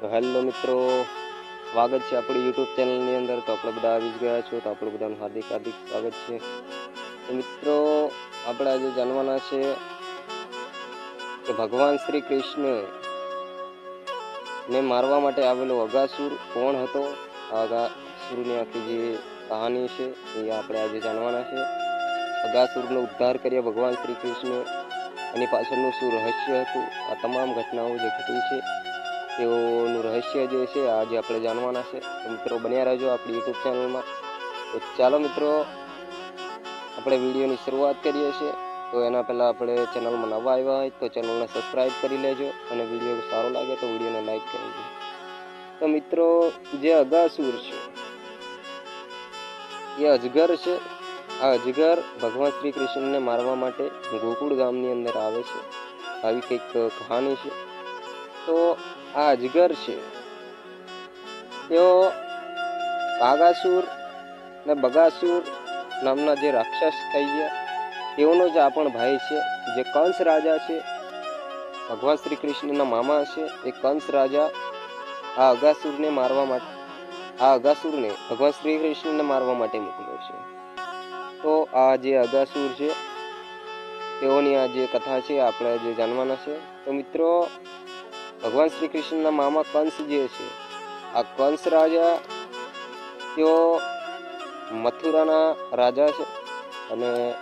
તો હેલો મિત્રો, સ્વાગત છે આપણી યુટ્યુબ ચેનલની અંદર. તો આપણે બધા આવી જ ગયા છો, તો આપણું બધાનું હાર્દિક હાર્દિક સ્વાગત છે. તો મિત્રો, આપણે આજે જાણવાના છે કે ભગવાન શ્રી કૃષ્ણ ને મારવા માટે આવેલો અગાસુર કોણ હતો? અગાસુરની આખી જે કહાની છે, એ આપણે આજે જાણવાના છે. અગાસુરનો ઉદ્ધાર કર્યા ભગવાન શ્રી કૃષ્ણ એની પાછળનું શું રહસ્ય હતું? આ તમામ ઘટનાઓ જે ઘટી છે તેઓનું રહસ્ય જે છે, આજે આપણે જાણવાના છે. મિત્રો, બન્યા રહેજો આપણી યુટ્યુબ ચેનલમાં તો ચાલો મિત્રો, આપણે વિડીયોની શરૂઆત કરીએ છીએ. તો એના પહેલાં આપણે ચેનલમાં નવા આવ્યા હોય તો ચેનલને સબસ્ક્રાઈબ કરી લેજો અને વીડિયો સારો લાગે તો વિડીયોને લાઈક કરી દેજો. તો મિત્રો, જે અગાસુર છે, એ અજગર છે. આ અજગર ભગવાન શ્રી કૃષ્ણને મારવા માટે ગોકુળ ગામની અંદર આવે છે. આવી કંઈક કહાની છે. તો આ અજગર છે. તેઓ કાગાસુર ને બગાસુર નામના જે રાક્ષસ થઈ ગયા, તેઓનો જ આ પણ ભાઈ છે. જે કંસ રાજા છે, ભગવાન શ્રી કૃષ્ણના મામા છે, એ કંસ રાજા આ અગાસુરને મારવા માટે, આ અગાસુરને ભગવાન શ્રી કૃષ્ણને મારવા માટે મોકલ્યો છે. તો આ જે અગાસુર છે, તેઓની આ જે કથા છે આપણે જે જાણવાના છે. તો મિત્રો ભગવાન શ્રી કૃષ્ણના મામા કંસ જે છે, આ કંસ રાજા તેઓ મથુરાના રાજા છે અને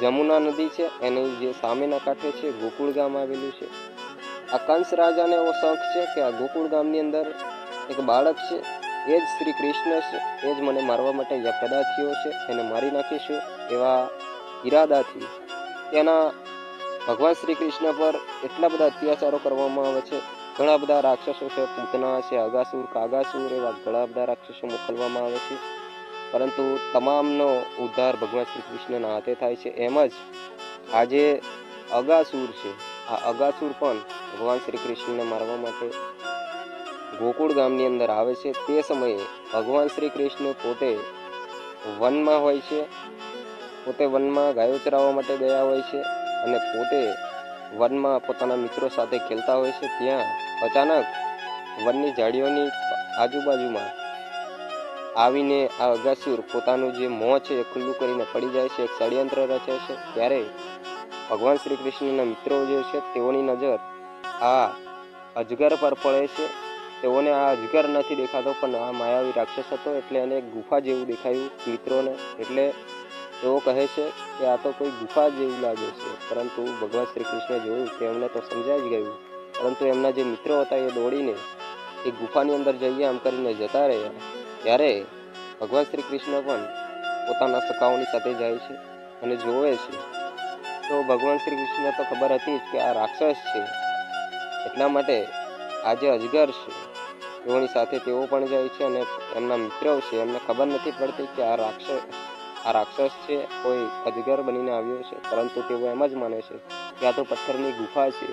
જમુના નદી છે, એની જે સામેના કાંઠે છે, ગોકુળ ગામ આવેલું છે. આ કંસ રાજાને એવો શોખ છે કે આ ગોકુળ ગામની અંદર એક બાળક છે, એ જ શ્રી કૃષ્ણ છે, એ જ મને મારવા માટે પેદા થયો છે, એને મારી નાખીશું એવા ઈરાદાથી. તેના ભગવાન શ્રી કૃષ્ણ પર એટલા બધા અત્યાચારો કરવામાં આવે છે. ઘણા બધા રાક્ષસો છે, પૂતના છે અગાસુર કાગાસુર એવા ઘણા બધા રાક્ષસો મોકલવામાં આવે છે. પરંતુ તમામનો ઉદ્ધાર ભગવાન શ્રી કૃષ્ણના હાથે થાય છે. એમ જ આજે અગાસુર છે. આ અગાસુર પણ ભગવાન શ્રી કૃષ્ણને મારવા માટે ગોકુળ ગામની અંદર આવે છે. તે સમયે ભગવાન શ્રી કૃષ્ણ પોતે વનમાં હોય છે. પોતે વનમાં ગાયો ચરાવવા માટે ગયા હોય છે. અને પોતે વનમાં પોતાના મિત્રો સાથે ખેલતા હોય છે, ત્યાં અચાનક વનની ઝાડીઓની આજુબાજુમાં આવીને આ અગાસુર પોતાનું જે મોં છે એ ખુલ્લું કરીને પડી જાય છે, એક ષડયંત્ર રચે છે. ત્યારે ભગવાન શ્રી કૃષ્ણના મિત્રો જે છે તેઓની નજર આ અજગર પર પડે છે. તેઓને આ અજગર નથી દેખાતો, પણ આ માયાવી રાક્ષસ હતો એટલે એને એક ગુફા જેવું દેખાયું મિત્રોને. એટલે તેઓ કહે છે કે આ તો કોઈ ગુફા જેવું લાગે છે. પરંતુ ભગવાન શ્રી કૃષ્ણે જોયું કે એમને તો સમજાઈ જ ગયું. પરંતુ એમના જે મિત્રો હતા એ દોડીને એ ગુફાની અંદર જઈએ આમ કરીને જતા રહ્યા. ત્યારે ભગવાન શ્રી કૃષ્ણ પણ પોતાના સખાઓની સાથે જાય છે અને જોવે છે. તો ભગવાન શ્રી કૃષ્ણને તો ખબર હતી જ કે આ રાક્ષસ છે. એટલા માટે આ જે અજગર છે. તેઓની સાથે તેઓ પણ જાય છે અને એમના મિત્રો છે. એમને ખબર નથી પડતી કે આ રાક્ષસ આ રાક્ષસ છે, કોઈ અજગર બનીને આવ્યો છે, પરંતુ તેઓ એમ જ માને છે કે આ તો પથ્થરની ગુફા છે.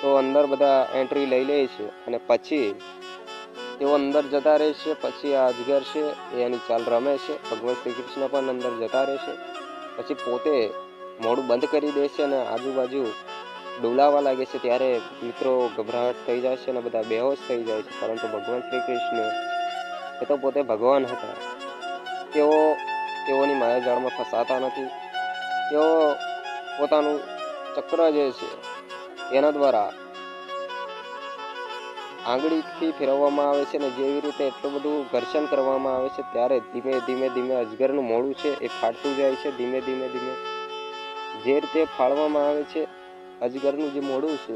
તો અંદર બધા એન્ટ્રી લઈ લે છે અને પછી તેઓ અંદર જતા રહે છે, પછી આ અજગર છે, એ એની ચાલ રમે છે, ભગવાન શ્રી કૃષ્ણ પણ અંદર જતા રહે છે, પછી પોતે મોડું બંધ કરી દે છે અને આજુબાજુ ડોલાવા લાગે છે, ત્યારે મિત્રો ગભરાટ થઈ જાય છે અને બધા બેહોશ થઈ જાય છે, પરંતુ ભગવાન શ્રી કૃષ્ણ એ તો પોતે ભગવાન હતા. તેઓ તેઓની માયાજાળમાં ફસાતા નથી. તેઓ પોતાનું ચક્ર જે છે, એના દ્વારા આંગળીથી ફેરવવામાં આવે છે અને જેવી રીતે એટલું બધું ઘર્ષણ કરવામાં આવે છે, ત્યારે ધીમે ધીમે ધીમે અજગરનું મોડું છે, એ ફાટતું જાય છે, ધીમે ધીમે ધીમે. જે રીતે ફાળવામાં આવે છે, અજગરનું જે મોડું છે,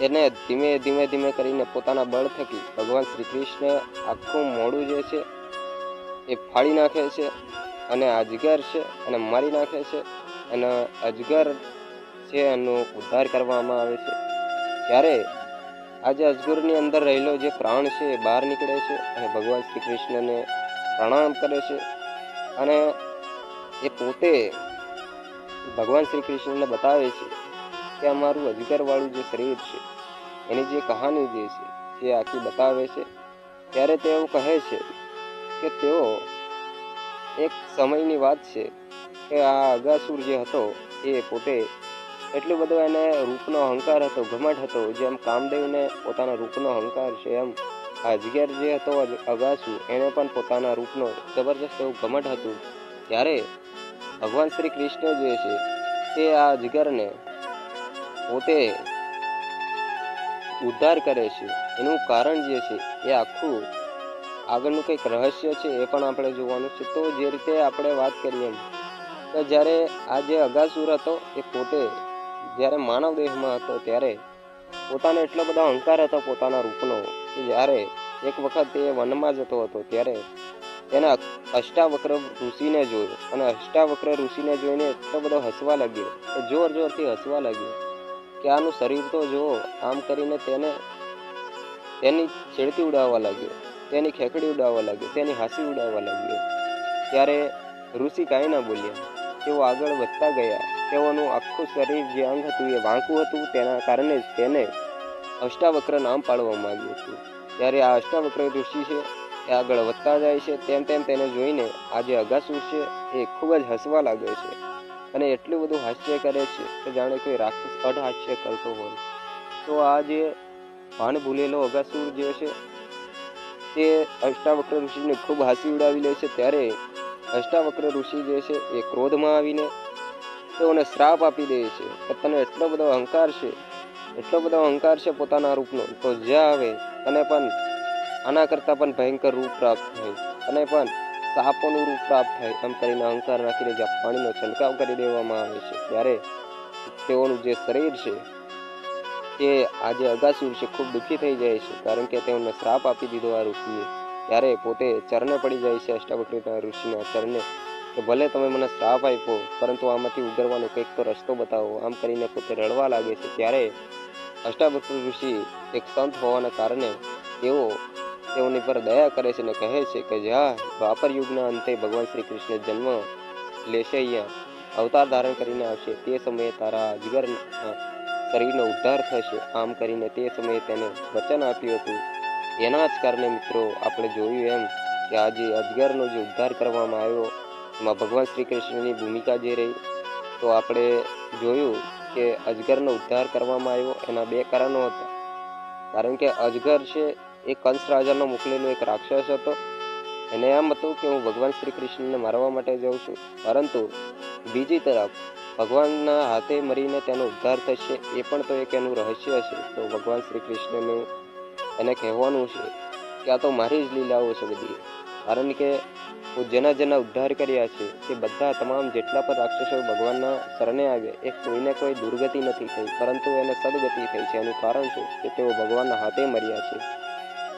એને ધીમે ધીમે ધીમે કરીને પોતાના બળ થકી ભગવાન શ્રી કૃષ્ણ આખું મોડું જે છે એ ફાડી નાખે છે, અને અજગર છે, અને મારી નાખે છે, અને અજગર છે એનો ઉદ્ધાર કરવામાં આવે છે. ત્યારે આજે અજગરની અંદર રહેલો જે પ્રાણ છે એ બહાર નીકળે છે, અને ભગવાન શ્રી કૃષ્ણને પ્રણામ કરે છે. અને એ પોતે ભગવાન શ્રી કૃષ્ણને બતાવે છે કે અમારું અજગરવાળું જે શરીર છે, એની જે કહાની જે છે એ આખી બતાવે છે, ત્યારે તેઓ કહે છે કે તેઓ એક સમયની વાત છે કે આ અગાસુર જે હતો એ પોતે એટલો બધો એને રૂપનો અહંકાર હતો ઘમટ હતો, જેમ કામદેવને પોતાના રૂપનો અહંકાર છે, એમ અજગર જે હતો અગાસુર એને પણ પોતાના રૂપનો જબરજસ્ત એવું ઘમટ હતું. ત્યારે ભગવાન શ્રી કૃષ્ણ જે છે તે આ અજગરને પોતે ઉદ્ધાર કરે છે. એનું કારણ જે છે એ આખું આગળનું કંઈક રહસ્ય છે એ પણ આપણે જોવાનું છે. તો જે રીતે આપણે વાત કરીએ તો જ્યારે આ જે અગાસુર હતો એ પોતે જ્યારે માનવ દેહમાં હતો ત્યારે પોતાને એટલો બધો અહંકાર હતો પોતાના રૂપનો કે જ્યારે એક વખત એ વનમાં જતો હતો ત્યારે તેના અષ્ટાવક્ર ઋષિને જોયો અને અષ્ટાવક્ર ઋષિને જોઈને એટલો બધો હસવા લાગ્યો કે જોર જોરથી હસવા લાગ્યો કે આનું શરીર તો જુઓ, આમ કરીને તેને તેની છેડતી ઉડાવવા લાગ્યો. તેની ખેકડી ઉડાવવા લાગ્યો, તેની હાંસી ઉડાવવા લાગ્યો. ત્યારે ઋષિ કાંઈ ના બોલ્યા. તેઓ આગળ વધતા ગયા. તેઓનું આખું શરીર જે અંગ હતું એ વાંકું હતું, તેના કારણે જ તેને અષ્ટાવક્ર નામ પાડવામાં આવ્યું હતું. ત્યારે આ અષ્ટાવક્ર ઋષિ છે, એ આગળ વધતા જાય છે, તેમ તેમ તેને જોઈને આ જે અગાસુર છે, એ ખૂબ જ હસવા લાગે છે અને એટલું બધું હાસ્ય કરે છે કે જાણે કોઈ રાક્ષસ અઢ હાસ્ય કરતો હોય. તો આ જે ભાન ભૂલેલો અગાસુર જે છે તે અષ્ટાવક્ર ઋષિને ખૂબ હાસી ઉડાવી લે છે, ત્યારે અષ્ટાવક્ર ઋષિ જે છે એ ક્રોધમાં આવીને તેઓને શ્રાપ આપી દે છે. કે તને એટલો બધો અહંકાર છે, એટલો બધો અહંકાર છે પોતાના રૂપનો, તો જ્યાં આવે તને પણ આના કરતાં પણ ભયંકર રૂપ પ્રાપ્ત થાય. અને પણ સાપોનું રૂપ પ્રાપ્ત થાય, એમ કરીને અહંકાર રાખીને જ્યાં પાણીનો છંટકાવ કરી દેવામાં આવે છે. ત્યારે તેઓનું જે શરીર છે તે આજે અગાસુર છે ખૂબ દુઃખી થઈ જાય છે, કારણ કે તેઓને શ્રાપ આપી દીધો આ ઋષિએ. ત્યારે પોતે ચરણે પડી જાય છે અષ્ટાવક્રના ઋષિના ચરણે. કે ભલે તમે મને શ્રાપ આપ્યો, પરંતુ આમાંથી ઉગરવાનો કંઈક તો રસ્તો બતાવો. આમ કરીને પોતે રડવા લાગે છે. ત્યારે અષ્ટાવક્ર ઋષિ એક સંત હોવાના કારણે તેઓ તેઓની પર દયા કરે છે અને કહે છે કે જ્યાં દ્વાપર યુગના અંતે ભગવાન શ્રી કૃષ્ણ જન્મ લેશે અહીંયા. અવતાર ધારણ કરીને આવશે. તે સમયે તારા અજગર શરીરનો ઉદ્ધાર થશે. આમ કરીને તે સમયે તેને વચન આપ્યું હતું. એના જ કારણે મિત્રો, આપણે જોયું એમ કે આજે અજગરનો જે ઉદ્ધાર કરવામાં આવ્યો, એમાં ભગવાન શ્રી કૃષ્ણની ભૂમિકા જે રહી, તો આપણે જોયું કે અજગરનો ઉદ્ધાર કરવામાં આવ્યો. એના બે કારણો હતા. કારણ કે અજગર છે, એ કંસ રાજાનો મોકલેલો એક રાક્ષસ હતો. એને એમ હતું કે હું ભગવાન શ્રી કૃષ્ણને મારવા માટે જાઉં છું. પરંતુ બીજી તરફ ભગવાનના હાથે મરીને તેનો ઉદ્ધાર થશે, એ પણ તો એક એનું રહસ્ય છે. તો ભગવાન શ્રી કૃષ્ણને એને કહેવાનું છે કે આ તો મારી જ લીલાઓ છે બધી. કારણ કે હું જેના જેના ઉદ્ધાર કર્યા છે, તે બધા તમામ જેટલા પણ રાક્ષસો ભગવાનના શરણે આવ્યા, એ કોઈને કોઈ દુર્ગતિ નથી થઈ, પરંતુ એને સદગતિ થઈ છે. એનું કારણ છે કે તેઓ ભગવાનના હાથે મર્યા છે.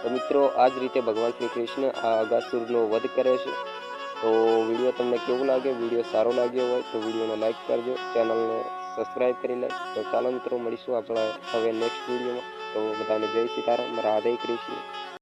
તો મિત્રો, આ જ રીતે ભગવાન શ્રી કૃષ્ણ આ અગાસુરનો વધ કરે છે. તો વીડિયો તમને કેવું લાગે વીડિયો સારો લાગ્યો હોય તો વિડીયોને લાઈક કરજો. ચેનલને સબસ્ક્રાઈબ કરી લે. તો ચાલો મિત્રો, મળીશું આપણે હવે નેક્સ્ટ વિડીયોમાં. તો બધાને જય સીતારામ રાધે કૃષ્ણ